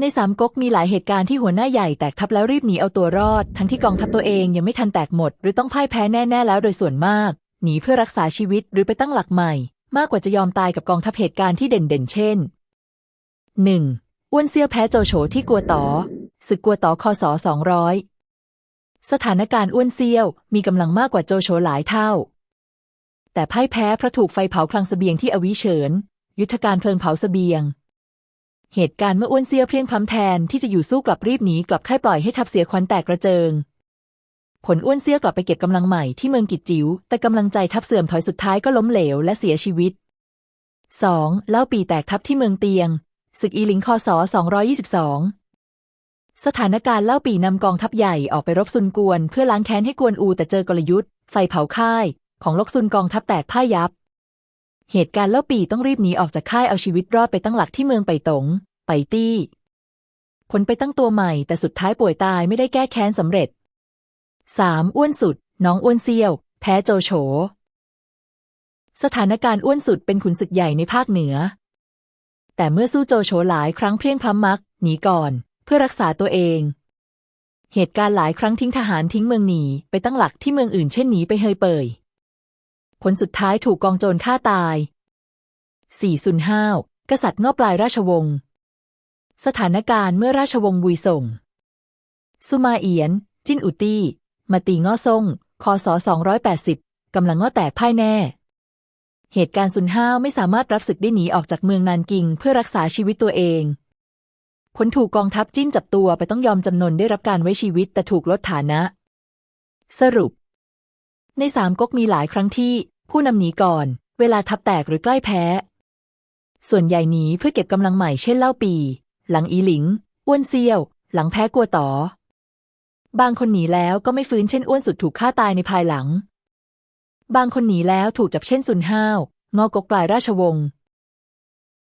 ในสามก๊กมีหลายเหตุการณ์ที่หัวหน้าใหญ่แตกทัพแล้วรีบหนีเอาตัวรอด ทั้งที่กองทัพตัวเองยังไม่ทันแตกหมด หรือต้องพ่ายแพ้แน่ ๆ แล้วโดยส่วนมาก หนีเพื่อรักษาชีวิตหรือไปตั้งหลักใหม่ มากกว่าจะยอมตายกับกองทัพเหตุการณ์ที่เด่นๆเช่น 1. อ้วนเซียวแพ้โจโฉที่กัวตอศึกกัวตอคศ200 สถานการณ์อ้วนเซียวมีกำลังมากกว่าโจโฉหลายเท่า แต่พ่ายแพ้เพราะถูกไฟเผาคลังเสบียงที่อวิเฉิน ยุทธการเพลิงเผาเสบียง เหตุการณ์เมื่ออ้วนเซียเพลียงพล้ำแทนที่จะอยู่สู้กลับรีบหนีกลับค่ายปล่อยให้ทัพเสียขวัญแตกกระเจิง ผลอ้วนเซียกลับไปเก็บกำลังใหม่ที่เมืองกิจจิ๋วแต่กำลังใจทัพเสื่อมถอยสุดท้ายก็ล้มเหลวและเสียชีวิต 2. เล่าปีแตกทัพที่เมืองเตียงศึกอีหลิงคศ222 สถานการณ์เล่าปีนำกองทัพใหญ่ออกไปรบซุนกวน เพื่อล้างแค้นให้กวนอูแต่เจอกลยุทธ์ ไฟเผาค่าย ของลกซุนกองทัพแตกพ่ายยับ เหตุการณ์เล่าปีต้องรีบหนีออกจากค่ายเอาชีวิตรอดไปตั้งหลักที่เมืองไปตง ไปตี้ ผลไปตั้งตัวใหม่ แต่สุดท้ายป่วยตายไม่ได้แก้แค้นสำเร็จ 3. อ้วนสุด น้องอ้วนเซียว แพ้โจโฉ สถานการณ์อ้วนสุดเป็นขุนศึกใหญ่ในภาคเหนือ แต่เมื่อสู้โจโฉหลายครั้งเพลียงพล้ำมักหนีก่อน เพื่อรักษาตัวเอง เหตุการณ์หลายครั้งทิ้งทหารทิ้งเมืองหนีไปตั้งหลักที่เมืองอื่นเช่นหนีไปเฮยเปย ผลสุดท้ายถูกกองโจรฆ่าตาย 4. ซุนห้าวกษัตริย์ง้อปลายราชวงศ์ สถานการณ์เมื่อราชวงศ์วุยส่ง สุมาเอียน จินอุตี้ มาตีง้อซ่ง คศ 280 กำลังง้อแตกพ่ายแน่ เหตุการณ์ซุนห้าวไม่สามารถรับศึกได้หนีออกจากเมืองนานกิงเพื่อรักษาชีวิตตัวเองผลถูกกองทัพจิ้นจับตัวไปต้องยอมจำนนได้รับการไว้ชีวิตแต่ถูกลดฐานะ สรุป ในสามก๊กมีหลายครั้งที่ ผู้นำหนีก่อน เวลาทับแตกหรือใกล้แพ้ ส่วนใหญ่หนีเพื่อเก็บกำลังใหม่เช่นเล่าปี หลังอีหลิง อ้วนเซียว หลังแพ้กลัวต่อ บางคนหนีแล้วก็ไม่ฟื้นเช่นอ้วนสุดถูกฆ่าตายในภายหลัง บางคนหนีแล้วถูกจับเช่นซุนห้าว งอกกปลายราชวงศ์